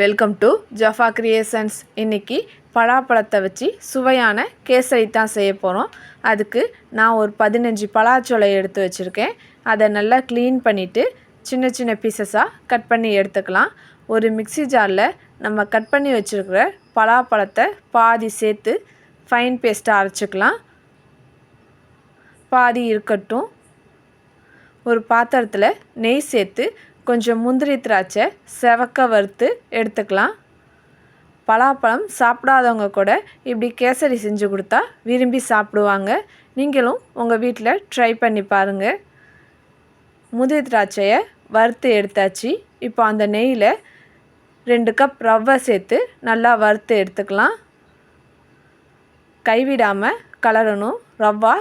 Welcome to Jaffa creations இன்றைக்கி பலாப்பழத்தை வச்சு சுவையான கேசரி தான் செய்ய போகிறோம் அதுக்கு நான் ஒரு பதினஞ்சு பலாச்சோலை எடுத்து வச்சுருக்கேன். அதை நல்லா க்ளீன் பண்ணிவிட்டு சின்ன சின்ன பீசஸாக கட் பண்ணி எடுத்துக்கலாம். ஒரு மிக்ஸி ஜாரில் நம்ம கட் பண்ணி வச்சுருக்கிற பலாப்பழத்தை பாதி சேர்த்து ஃபைன் பேஸ்ட்டாக அரைச்சிக்கலாம். பாதி இருக்கட்டும். ஒரு பாத்திரத்தில் நெய் சேர்த்து கொஞ்சம் முந்திரி திராட்சை செவக்க வறுத்து எடுத்துக்கலாம். பலாப்பழம் சாப்பிடாதவங்க கூட இப்படி கேசரி செஞ்சு கொடுத்தா விரும்பி சாப்பிடுவாங்க. நீங்களும் உங்கள் வீட்டில் ட்ரை பண்ணி பாருங்கள் முந்திரி திராட்சையை வறுத்து எடுத்தாச்சு. இப்போ அந்த நெய்யில் ரெண்டு கப் ரவை சேர்த்து நல்லா வறுத்து எடுத்துக்கலாம். கைவிடாமல் கலரணும். ரவா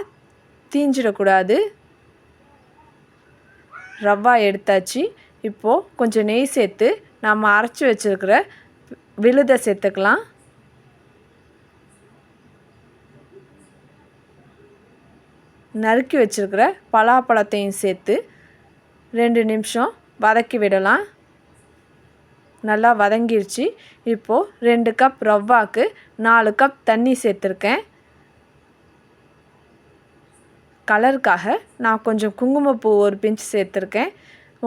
தீஞ்சிடக்கூடாது. ரவா எடுத்தாச்சு. இப்போது கொஞ்சம் நெய் சேர்த்து நம்ம அரைச்சி வச்சுருக்கிற விழுதை சேர்த்துக்கலாம். நறுக்கி வச்சுருக்கிற பலாப்பழத்தையும் சேர்த்து ரெண்டு நிமிஷம் வதக்கி விடலாம். நல்லா வதங்கிருச்சு. இப்போது ரெண்டு கப் ரவ்வாக்கு நாலு கப் தண்ணி சேர்த்துருக்கேன். கலருக்காக நான் கொஞ்சம் குங்குமப்பூ ஒரு பிஞ்ச் சேர்த்துருக்கேன்.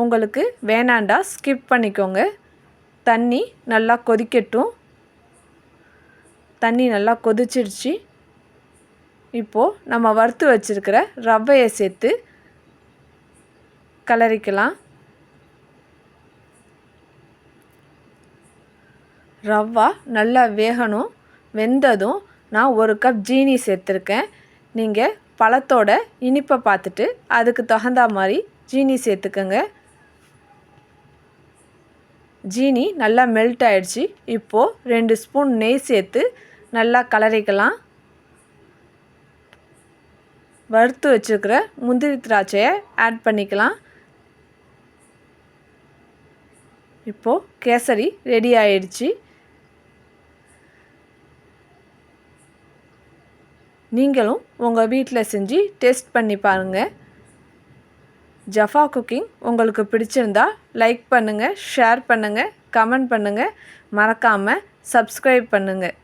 உங்களுக்கு வேணாண்டா ஸ்கிப் பண்ணிக்கோங்க. தண்ணி நல்லா கொதிக்கட்டும். தண்ணி நல்லா கொதிச்சிருச்சு இப்போது நம்ம வறுத்து வச்சுருக்கிற ரவையை சேர்த்து கலரிக்கலாம். ரவா நல்லா வேகணும். வெந்ததும் நான் ஒரு கப் ஜீனி சேர்த்துருக்கேன். நீங்கள் பழத்தோட இனிப்பை பார்த்துட்டு அதுக்கு தகுந்த மாதிரி ஜீனி சேர்த்துக்கோங்க. ஜீனி நல்லா மெல்ட் ஆகிடுச்சி இப்போது ரெண்டு ஸ்பூன் நெய் சேர்த்து நல்லா கலரிக்கலாம். வறுத்து வச்சுருக்கிற முந்திரி திராட்சையை ஆட் பண்ணிக்கலாம். இப்போது கேசரி ரெடி ஆயிடுச்சு. நீங்களும் உங்கள் வீட்டில் செஞ்சு டேஸ்ட் பண்ணி பாருங்கள் ஜஃபா குக்கிங் உங்களுக்கு பிடிச்சிருந்தா லைக் பண்ணுங்கள் ஷேர் பண்ணுங்கள் கமெண்ட் பண்ணுங்கள் மறக்காமல் சப்ஸ்கிரைப் பண்ணுங்கள்